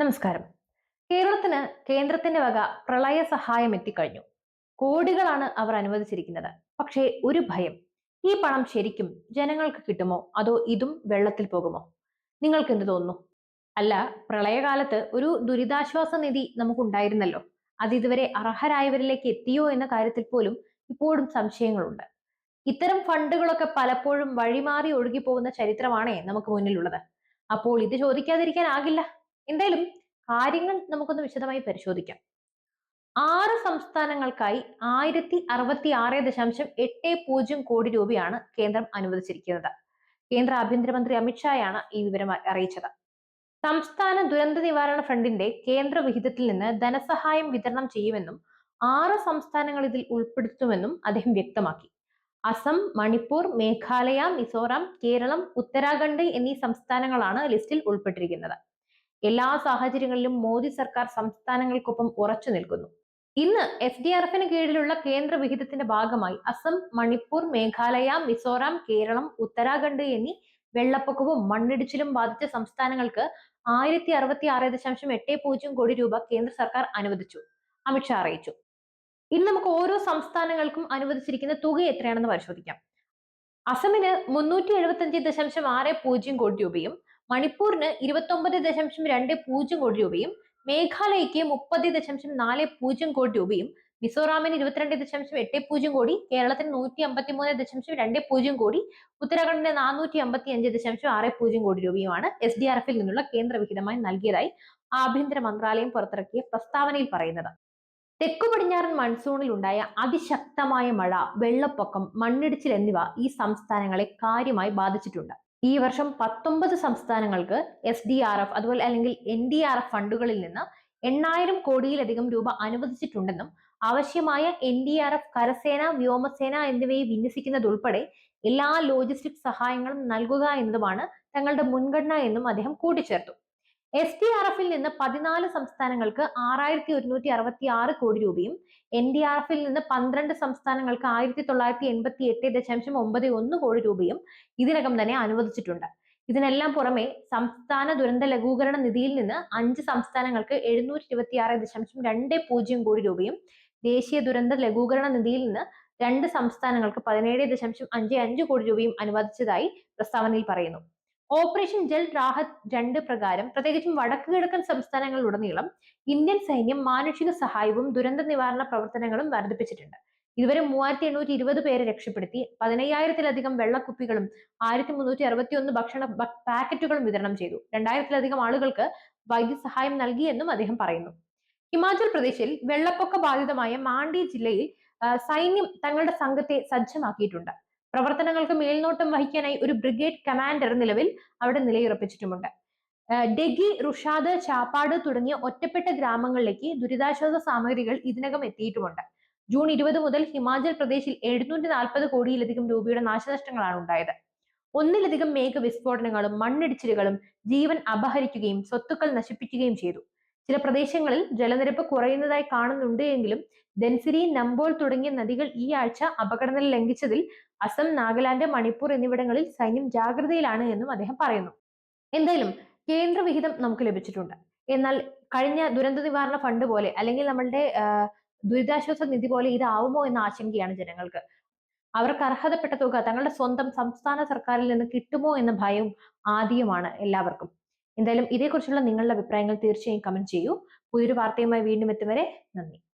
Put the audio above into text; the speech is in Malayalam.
നമസ്കാരം. കേരളത്തിന് കേന്ദ്രത്തിന്റെ വക പ്രളയ സഹായം എത്തിക്കഴിഞ്ഞു. കോടികളാണ് അവർ അനുവദിച്ചിരിക്കുന്നത്. പക്ഷേ ഒരു ഭയം. ഈ പണം ശരിക്കും ജനങ്ങൾക്ക് കിട്ടുമോ? അതോ ഇതും വെള്ളത്തിൽ പോകുമോ? നിങ്ങൾക്ക് എന്ത് തോന്നുന്നു? അല്ല പ്രളയകാലത്ത് ഒരു ദുരിതാശ്വാസ നിധി നമുക്കുണ്ടായിരുന്നല്ലോ. അത് ഇതുവരെ അർഹരായവരിലേക്ക് എത്തിയോ എന്ന കാര്യത്തിൽ പോലും ഇപ്പോഴും സംശയങ്ങളുണ്ട്. ഇത്തരം ഫണ്ടുകളൊക്കെ പലപ്പോഴും വഴിമാറി ഒഴുകി പോകുന്ന ചരിത്രമാണേ നമുക്ക് മുന്നിലുള്ളത്. അപ്പോൾ ഇത് ചോദിക്കാതിരിക്കാനാകില്ല. എന്തായാലും കാര്യങ്ങൾ നമുക്കൊന്ന് വിശദമായി പരിശോധിക്കാം. ആറ് സംസ്ഥാനങ്ങൾക്കായി ആയിരത്തി അറുപത്തി ആറ് ദശാംശം എട്ട് പൂജ്യം കോടി രൂപയാണ് കേന്ദ്രം അനുവദിച്ചിരിക്കുന്നത്. കേന്ദ്ര ആഭ്യന്തരമന്ത്രി അമിത്ഷായാണ് ഈ വിവരം അറിയിച്ചത്. സംസ്ഥാന ദുരന്ത നിവാരണ ഫണ്ടിന്റെ കേന്ദ്ര വിഹിതത്തിൽ നിന്ന് ധനസഹായം വിതരണം ചെയ്യുമെന്നും ആറ് സംസ്ഥാനങ്ങൾ ഇതിൽ ഉൾപ്പെടുത്തുമെന്നും അദ്ദേഹം വ്യക്തമാക്കി. അസം മണിപ്പൂർ മേഘാലയ മിസോറാം കേരളം ഉത്തരാഖണ്ഡ് എന്നീ സംസ്ഥാനങ്ങളാണ് ലിസ്റ്റിൽ ഉൾപ്പെട്ടിരിക്കുന്നത്. എല്ലാ സാഹചര്യങ്ങളിലും മോദി സർക്കാർ സംസ്ഥാനങ്ങൾക്കൊപ്പം ഉറച്ചു നിൽക്കുന്നു. ഇന്ന് എസ് ഡി ആർ എഫിന് കീഴിലുള്ള കേന്ദ്ര വിഹിതത്തിന്റെ ഭാഗമായി അസം മണിപ്പൂർ മേഘാലയ മിസോറാം കേരളം ഉത്തരാഖണ്ഡ് എന്നീ വെള്ളപ്പൊക്കവും മണ്ണിടിച്ചിലും ബാധിച്ച സംസ്ഥാനങ്ങൾക്ക് ആയിരത്തി അറുപത്തി ആറ് ദശാംശം എട്ട് പൂജ്യം കോടി രൂപ കേന്ദ്ര സർക്കാർ അനുവദിച്ചു. അമിത്ഷാ അറിയിച്ചു. ഇനി നമുക്ക് ഓരോ സംസ്ഥാനങ്ങൾക്കും അനുവദിച്ചിരിക്കുന്ന തുക എത്രയാണെന്ന് പരിശോധിക്കാം. അസമിന് മുന്നൂറ്റി എഴുപത്തി അഞ്ച് ദശാംശം ആറ് പൂജ്യം കോടി രൂപയും മണിപ്പൂരിന് ഇരുപത്തൊമ്പത് ദശാംശം രണ്ട് പൂജ്യം കോടി രൂപയും മേഘാലയയ്ക്ക് മുപ്പത് ദശാംശം നാല് പൂജ്യം കോടി രൂപയും മിസോറാമിന് ഇരുപത്തിരണ്ട് ദശാംശം എട്ട് പൂജ്യം കോടി കേരളത്തിന് നൂറ്റി അമ്പത്തി മൂന്ന് ദശാംശം രണ്ട് പൂജ്യം കോടി ഉത്തരാഖണ്ഡിന് നാനൂറ്റി അമ്പത്തി അഞ്ച് ദശാംശം ആറ് പൂജ്യം കോടി രൂപയുമാണ് എസ് ഡി ആർ എഫിൽ നിന്നുള്ള കേന്ദ്ര വിഹിതമായി നൽകിയതായി ആഭ്യന്തര മന്ത്രാലയം പുറത്തിറക്കിയ പ്രസ്താവനയിൽ പറയുന്നത്. തെക്കു പടിഞ്ഞാറൻ മൺസൂണിൽ ഉണ്ടായ അതിശക്തമായ മഴ വെള്ളപ്പൊക്കം മണ്ണിടിച്ചിൽ എന്നിവ ഈ സംസ്ഥാനങ്ങളെ കാര്യമായി ബാധിച്ചിട്ടുണ്ട്. ഈ വർഷം പത്തൊമ്പത് സംസ്ഥാനങ്ങൾക്ക് എസ് ഡി ആർ എഫ് അതുപോലെ അല്ലെങ്കിൽ എൻ ഡി ആർ എഫ് ഫണ്ടുകളിൽ നിന്ന് എണ്ണായിരം കോടിയിലധികം രൂപ അനുവദിച്ചിട്ടുണ്ടെന്നും ആവശ്യമായ എൻ ഡി ആർ എഫ് കരസേന വ്യോമസേന എന്നിവയെ വിന്യസിക്കുന്നതുൾപ്പെടെ എല്ലാ ലോജിസ്റ്റിക് സഹായങ്ങളും നൽകുക എന്നതുമാണ് തങ്ങളുടെ മുൻഗണന എന്നും അദ്ദേഹം കൂട്ടിച്ചേർത്തു. എസ് ഡി ആർ എഫിൽ നിന്ന് പതിനാല് സംസ്ഥാനങ്ങൾക്ക് ആറായിരത്തി ഒരുന്നൂറ്റി അറുപത്തി ആറ് കോടി രൂപയും എൻ ഡി ആർ എഫിൽ നിന്ന് പന്ത്രണ്ട് സംസ്ഥാനങ്ങൾക്ക് ആയിരത്തി തൊള്ളായിരത്തി എൺപത്തി എട്ട് ദശാംശം ഒമ്പത് ഒന്ന് കോടി രൂപയും ഇതിനകം തന്നെ അനുവദിച്ചിട്ടുണ്ട്. ഇതിനെല്ലാം പുറമെ സംസ്ഥാന ദുരന്ത ലഘൂകരണ നിധിയിൽ നിന്ന് അഞ്ച് സംസ്ഥാനങ്ങൾക്ക് എഴുന്നൂറ്റി ഇരുപത്തി ആറ് ദശാംശം രണ്ട് പൂജ്യം കോടി രൂപയും ദേശീയ ദുരന്ത ലഘൂകരണ നിധിയിൽ നിന്ന് രണ്ട് സംസ്ഥാനങ്ങൾക്ക് പതിനേഴ് ദശാംശം അഞ്ച് അഞ്ച് കോടി രൂപയും അനുവദിച്ചതായി പ്രസ്താവനയിൽ പറയുന്നു. ഓപ്പറേഷൻ ജൽ റാഹത്ത് രണ്ട് പ്രകാരം പ്രത്യേകിച്ചും വടക്കു കിഴക്കൻ സംസ്ഥാനങ്ങളിലുടനീളം ഇന്ത്യൻ സൈന്യം മാനുഷിക സഹായവും ദുരന്ത നിവാരണ പ്രവർത്തനങ്ങളും വർദ്ധിപ്പിച്ചിട്ടുണ്ട്. ഇതുവരെ മൂവായിരത്തി എണ്ണൂറ്റി ഇരുപത് പേരെ രക്ഷപ്പെടുത്തി പതിനയ്യായിരത്തിലധികം വെള്ളക്കുപ്പികളും ആയിരത്തി മുന്നൂറ്റി അറുപത്തി ഒന്ന് ഭക്ഷണ പാക്കറ്റുകളും വിതരണം ചെയ്തു. രണ്ടായിരത്തിലധികം ആളുകൾക്ക് വൈദ്യസഹായം നൽകിയെന്നും അദ്ദേഹം പറയുന്നു. ഹിമാചൽ പ്രദേശിൽ വെള്ളപ്പൊക്ക ബാധിതമായ മാണ്ഡി ജില്ലയിൽ സൈന്യം തങ്ങളുടെ സംഘത്തെ സജ്ജമാക്കിയിട്ടുണ്ട്. പ്രവർത്തനങ്ങൾക്ക് മേൽനോട്ടം വഹിക്കാനായി ഒരു ബ്രിഗേഡ് കമാൻഡർ നിലവിൽ അവിടെ നിലയുറപ്പിച്ചിട്ടുമുണ്ട്. ഡെഗി റുഷാദ് ചാപ്പാട് തുടങ്ങിയ ഒറ്റപ്പെട്ട ഗ്രാമങ്ങളിലേക്ക് ദുരിതാശ്വാസ സാമഗ്രികൾ ഇതിനകം എത്തിയിട്ടുമുണ്ട്. ജൂൺ ഇരുപത് മുതൽ ഹിമാചൽ പ്രദേശിൽ എഴുന്നൂറ്റി നാൽപ്പത് കോടിയിലധികം രൂപയുടെ നാശനഷ്ടങ്ങളാണ് ഉണ്ടായത്. ഒന്നിലധികം മേഘ വിസ്ഫോടനങ്ങളും മണ്ണിടിച്ചിലുകളും ജീവൻ അപഹരിക്കുകയും സ്വത്തുക്കൾ നശിപ്പിക്കുകയും ചെയ്തു. ചില പ്രദേശങ്ങളിൽ ജലനിരപ്പ് കുറയുന്നതായി കാണുന്നുണ്ട് എങ്കിലും ധൻസിരി നമ്പോൾ തുടങ്ങിയ നദികൾ ഈ ആഴ്ച അപകടനില ലംഘിച്ചതിൽ അസം നാഗാലാന്റ് മണിപ്പൂർ എന്നിവിടങ്ങളിൽ സൈന്യം ജാഗ്രതയിലാണ് എന്നും അദ്ദേഹം പറയുന്നു. എന്തായാലും കേന്ദ്ര വിഹിതം നമുക്ക് ലഭിച്ചിട്ടുണ്ട്. എന്നാൽ കഴിഞ്ഞ ദുരന്ത നിവാരണ ഫണ്ട് പോലെ അല്ലെങ്കിൽ നമ്മളുടെ ദുരിതാശ്വാസ നിധി പോലെ ഇതാവുമോ എന്ന ആശങ്കയാണ് ജനങ്ങൾക്ക്. അവർക്ക് അർഹതപ്പെട്ട തുക തങ്ങളുടെ സ്വന്തം സംസ്ഥാന സർക്കാരിൽ നിന്ന് കിട്ടുമോ എന്ന ഭയവും ആദ്യമാണ് എല്ലാവർക്കും. എന്തായാലും ഇതേക്കുറിച്ചുള്ള നിങ്ങളുടെ അഭിപ്രായങ്ങൾ തീർച്ചയായും കമന്റ് ചെയ്യൂ. പുതിയൊരു വാർത്തയുമായി വീണ്ടും എത്തും വരെ നന്ദി.